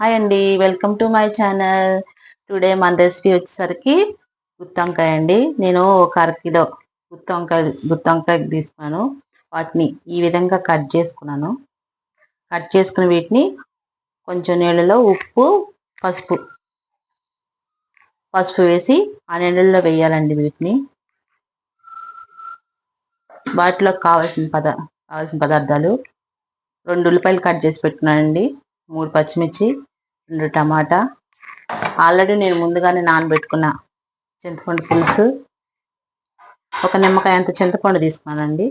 Hi అండి welcome to my channel today మన recipe వచ్చేసరికి గుత్తొంకాయ అండి. నేను ఒక అర కిలో గుత్తొంకాయ గుత్తొంకాయ తీసుకున్నాను. వాటిని ఈ విధంగా కట్ చేసుకున్నాను. కట్ చేసుకుని వీటిని కొంచెం నీళ్ళలో ఉప్పు పసుపు పసుపు వేసి ఆ నీళ్ళల్లో వేయాలండి వీటిని. వాటిలో కావాల్సిన పద కావాల్సిన పదార్థాలు. రెండు ఉల్లిపాయలు కట్ చేసి పెట్టుకున్నానండి. మూడు పచ్చిమిర్చి రెండు టమాటా. ఆల్రెడీ నేను ముందుగానే నానబెట్టుకున్న చింతపండు పులుసు. ఒక నిమ్మకాయ అంత చింతపండు తీసుకున్నానండి.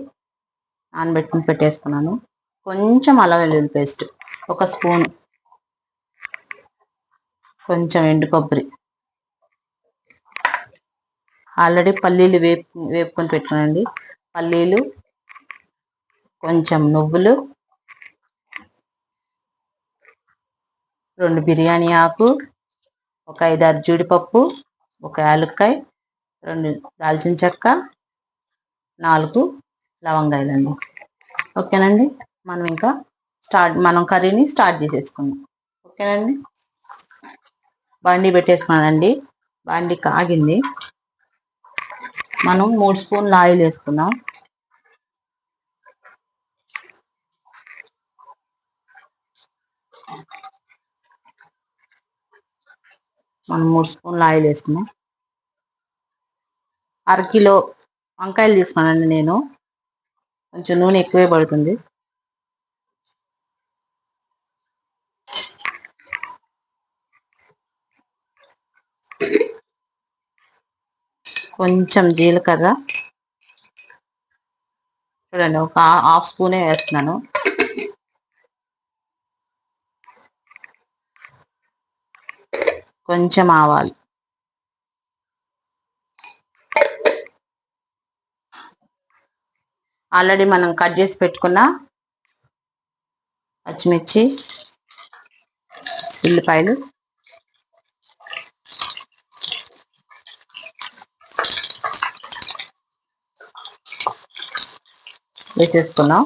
నానబెట్టుకుని పెట్టేసుకున్నాను. కొంచెం అల్లం వెల్లుల్లి పేస్ట్ ఒక స్పూన్. కొంచెం ఎండు కొబ్బరి. ఆల్రెడీ పల్లీలు వేపు వేపుకొని పెట్టుకున్నానండి. పల్లీలు కొంచెం నువ్వులు రెండు బిర్యానీ ఆకు ఒక ఐదారు జీడిపప్పు ఒక యాలక్కాయ రెండు దాల్చిన చెక్క నాలుగు లవంగాయలండి. ఓకేనండి? మనం ఇంకా స్టార్ట్ మనం కర్రీని స్టార్ట్ చేసేసుకుందాం. ఓకేనండి? బండి పెట్టేసుకున్నానండి. బండి కాగింది. మనం మూడు స్పూన్లు ఆయిల్ వేసుకుందాం. మనం మూడు స్పూన్లు ఆయిల్ వేసుకున్నాం. అరకిలో వంకాయలు తీసుకున్నానండి నేను. కొంచెం నూనె ఎక్కువే పడుతుంది. కొంచెం జీలకర్ర. చూడండి ఒక హాఫ్ స్పూనే వేస్తున్నాను. కొంచెం ఆవాలు. ఆల్రెడీ మనం కట్ చేసి పెట్టుకున్న పచ్చిమిర్చి ఉల్లిపాయలు. వేసేసుకున్నాం.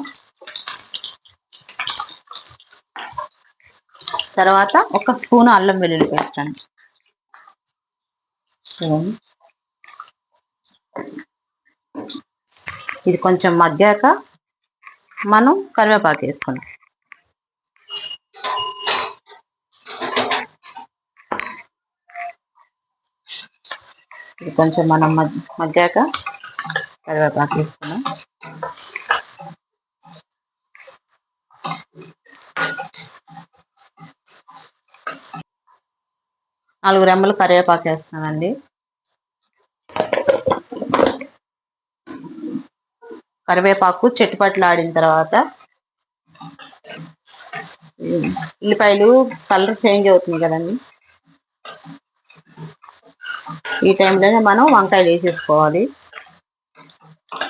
తర్వాత ఒక స్పూన్ అల్లం వెల్లుల్లి పేస్ట్ అండి. ఇది కొంచెం మగ్గాక మనం కరివేపాకు వేసుకున్నాం ఇది కొంచెం మనం మగ్గాక కరివేపాకు వేసుకున్నాం నాలుగు రెమ్మలు కరివేపాకు వేస్తున్నానండి. కరివేపాకు చెట్టుపట్లు ఆడిన తర్వాత ఉల్లిపాయలు కలర్ చేంజ్ అవుతుంది కదండి. ఈ టైంలోనే మనం వంకాయలు వేసేసుకోవాలి.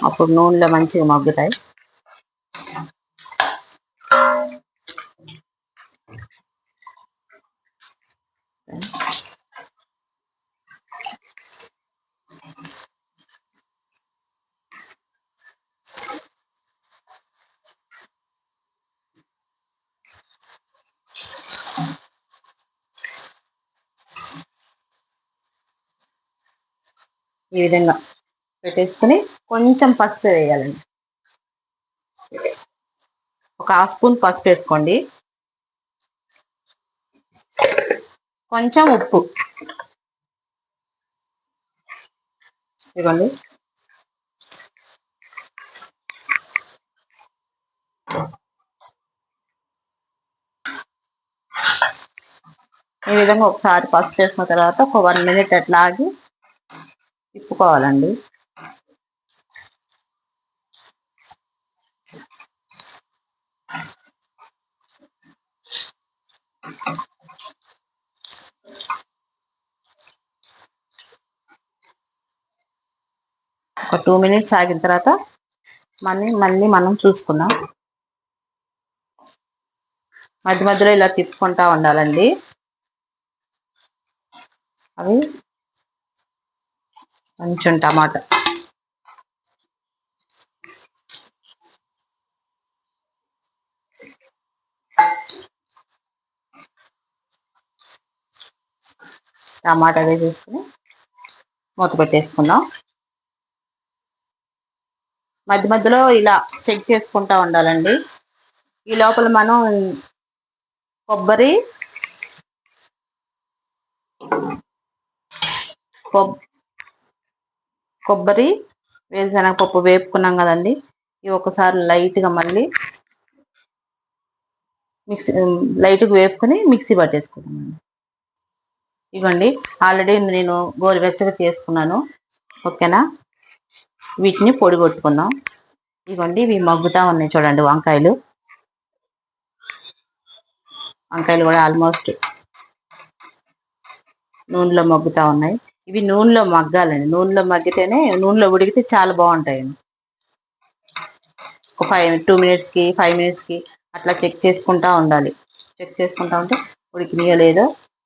అప్పుడు నూనెలో మంచిగా మగ్గుతాయి. ఈ విధంగా పెట్టేసుకుని కొంచెం పసుపు వేయాలండి. ఒక హాఫ్ స్పూన్ పసుపు వేసుకోండి. కొంచెం ఉప్పు. ఇవ్వండి. ఈ విధంగా ఒకసారి పసుపు వేసిన తర్వాత ఒక వన్ మినిట్ అట్లా ఆగి తిప్పుకోవాలండి. ఒక టూ మినిట్స్ ఆగిన తర్వాత మళ్ళీ మళ్ళీ మనం చూసుకుందాం. మధ్య మధ్యలో ఇలా తిప్పుకుంటా ఉండాలండి. అవి కొంచెం టమాటా. టమాటా వేసేసుకుని మూత పెట్టేసుకుందాం. మధ్య మధ్యలో ఇలా చెక్ చేసుకుంటా ఉండాలండి. ఈ లోపల మనం కొబ్బరి కొబ్బరి వేరుశనగపప్పు వేపుకున్నాం కదండి. ఇవి ఒకసారి లైట్గా మళ్ళీ మిక్సీ లైట్గా వేపుకొని మిక్సీ పట్టేసుకున్నాను ఇవ్వండి. ఆల్రెడీ నేను గోరువెచ్చగా చేసుకున్నాను. ఓకేనా? వీటిని పొడి కొట్టుకుందాం. ఇవ్వండి. ఇవి మగ్గుతా ఉన్నాయి చూడండి వంకాయలు. వంకాయలు కూడా ఆల్మోస్ట్ నూనెలో మగ్గుతా ఉన్నాయి. ఇవి నూనెలో మగ్గాలండి. నూనెలో మగ్గితేనే నూనెలో ఉడికితే చాలా బాగుంటాయి ఒక ఫైవ్ టూ మినిట్స్కి ఫైవ్ మినిట్స్కి అట్లా చెక్ చేసుకుంటా ఉండాలి. చెక్ చేసుకుంటా ఉంటే ఉడికినాయో లేదో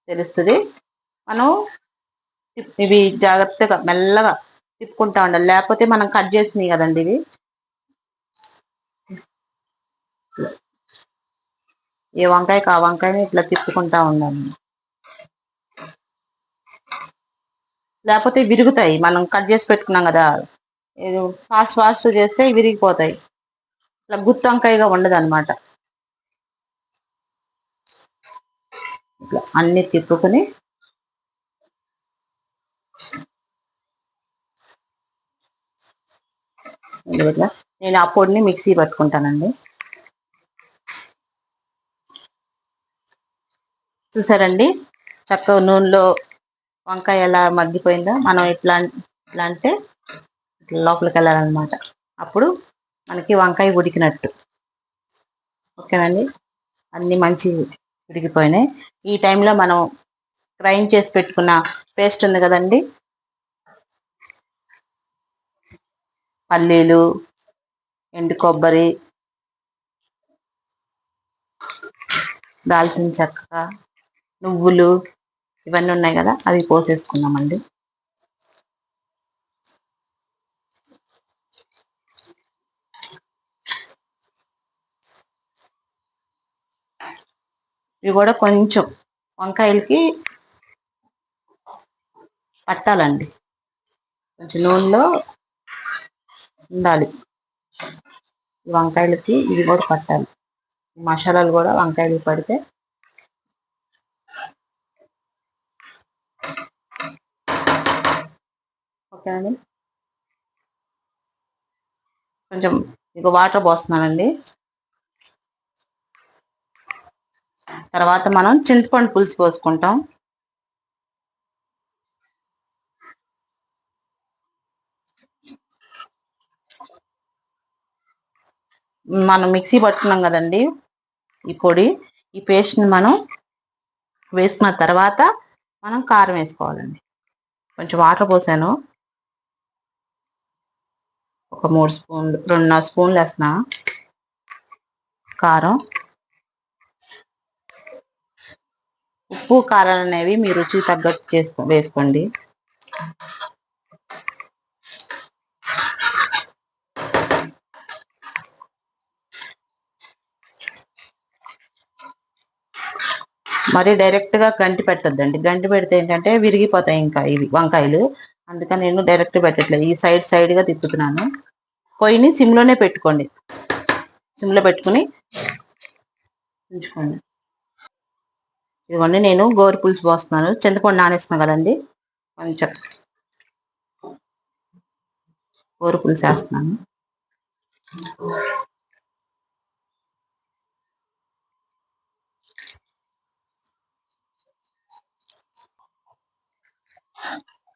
తెలుస్తుంది. మనం ఇవి జాగ్రత్తగా మెల్లగా తిప్పుకుంటా ఉండాలి. లేకపోతే మనం కట్ చేసినాయి కదండి ఇవి. ఏ వంకాయ కా వంకాయని ఇట్లా తిప్పుకుంటా ఉండాలి. లేకపోతే విరుగుతాయి. మనం కట్ చేసి పెట్టుకున్నాం కదా. ఫాస్ట్ ఫాస్ట్ చేస్తే విరిగిపోతాయి. ఇట్లా గుత్తి వంకాయగా ఉండదు అనమాట ఇట్లా అన్ని తిప్పుకొని నేను ఆ పొడిని మిక్సీ పట్టుకుంటానండి. చూసారండి? చక్కగా నూనెలో వంకాయ ఎలా మగ్గిపోయిందో మనం ఇట్లా ఇట్లా అంటే ఇట్లా లోపలికి వెళ్ళాలన్నమాట. అప్పుడు మనకి వంకాయ ఉడికినట్టు. ఓకేనండి? అన్నీ మంచి ఉడికిపోయినాయి. ఈ టైంలో మనం గ్రైండ్ చేసి పెట్టుకున్న పేస్ట్ ఉంది కదండి? పల్లీలు ఎండు కొబ్బరి దాల్చిన చెక్క నువ్వులు ఇవన్నీ ఉన్నాయి కదా అవి పోసేసుకున్నామండి ఇవి కూడా కొంచెం వంకాయలకి పట్టాలండి. కొంచెం నూనెలో ఉండాలి. వంకాయలకి ఇవి కూడా పట్టాలి. మసాలాలు కూడా వంకాయలు పడితే ఓకేనండి. కొంచెం మీకు వాటర్ పోస్తున్నానండి. తర్వాత మనం చింతపండు పులుసు పోసుకుంటాం. మనం మిక్సీ పట్టుకున్నాం కదండి ఈ పొడి. ఈ పేస్ట్ని మనం వేసుకున్న తర్వాత మనం కారం వేసుకోవాలండి. కొంచెం వాటర్ పోసాను. ఒక మూడు స్పూన్లు రెండున్నర స్పూన్లు వేసిన కారం. ఉప్పు కారాలు అనేవి మీ రుచి తగ్గట్టు చేసుకో వేసుకోండి. మరి డైరెక్ట్గా గంటి పెట్టద్దండి. గంటి పెడితే ఏంటంటే విరిగిపోతాయి ఇంకా ఇవి వంకాయలు. అందుకని నేను డైరెక్ట్ పెట్టట్లేదు. ఈ సైడ్ సైడ్గా తిప్పుతున్నాను. పొయ్యిని సిమ్లోనే పెట్టుకోండి. సిమ్లో పెట్టుకుని ఉంచుకోండి. ఇదిగోండి నేను గోరు పులుసు పోస్తున్నాను. చింతపండు నానేస్తున్నాను కదండి కొంచెం గోరు పులుసు వేస్తున్నాను.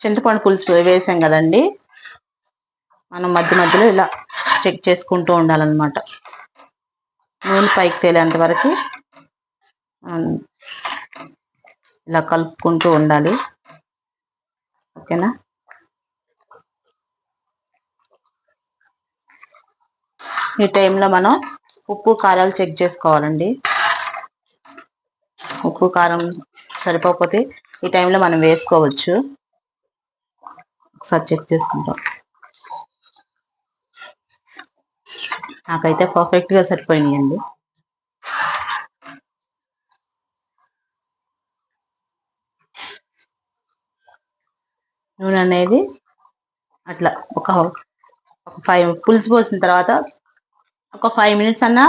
చింతపండు పులుసు వేసాం కదండి. మనం మధ్య మధ్యలో ఇలా చెక్ చేసుకుంటూ ఉండాలన్నమాట. నూనె పైకి తేలేంత వరకు ఇలా కలుపుకుంటూ ఉండాలి. ఓకేనా? ఈ టైంలో మనం ఉప్పు కారాలు చెక్ చేసుకోవాలండి. ఉప్పు కారం సరిపోకపోతే ఈ టైంలో మనం వేసుకోవచ్చు. ఒకసారి చెక్ చేసుకుంటాం. నాకైతే పర్ఫెక్ట్గా సరిపోయినాయండి. నూనె అనేది అట్లా ఒక ఒక ఫైవ్ పులుసు పోసిన తర్వాత ఒక ఫైవ్ మినిట్స్ అన్నా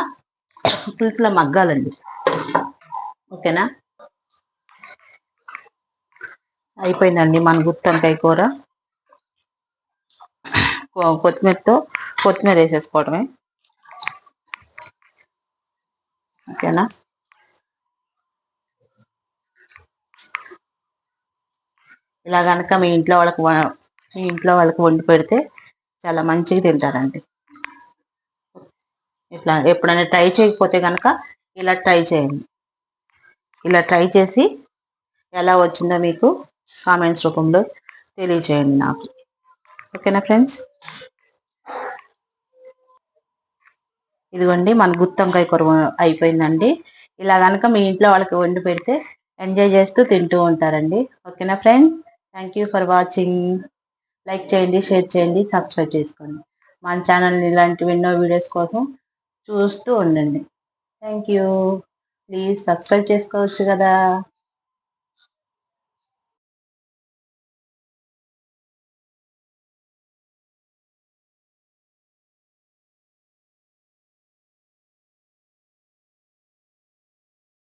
పులుసులో మగ్గాలండి. ఓకేనా? అయిపోయిందండి మన గుత్తంకాయ కూర. కొత్తిమీరతో కొత్తిమీర వేసేసుకోవడమే. ఓకేనా? ఇలా కనుక మీ ఇంట్లో వాళ్ళకి మీ ఇంట్లో వాళ్ళకి వండి పెడితే చాలా మంచిగా తింటారండి. ఇట్లా ఎప్పుడైనా ట్రై చేయకపోతే కనుక ఇలా ట్రై చేయండి. ఇలా ట్రై చేసి ఎలా వచ్చిందో మీకు కామెంట్స్ రూపంలో తెలియచేయండి నాకు. ఓకేనా ఫ్రెండ్స్? ఇదిగోండి మన గుత్తంకాయ కూర అయిపోయిందండి. ఇలా కనుక మీ ఇంట్లో వాళ్ళకి వండి పెడితే ఎంజాయ్ చేస్తూ తింటూ ఉంటారండి. ఓకేనా friends? Thank you for watching. Like చేయండి షేర్ చేయండి సబ్స్క్రైబ్ చేసుకోండి. మన ఛానల్ ఇలాంటివి ఎన్నో వీడియోస్ కోసం చూస్తూ ఉండండి. Thank you. ప్లీజ్ సబ్స్క్రైబ్ చేసుకోవచ్చు కదా.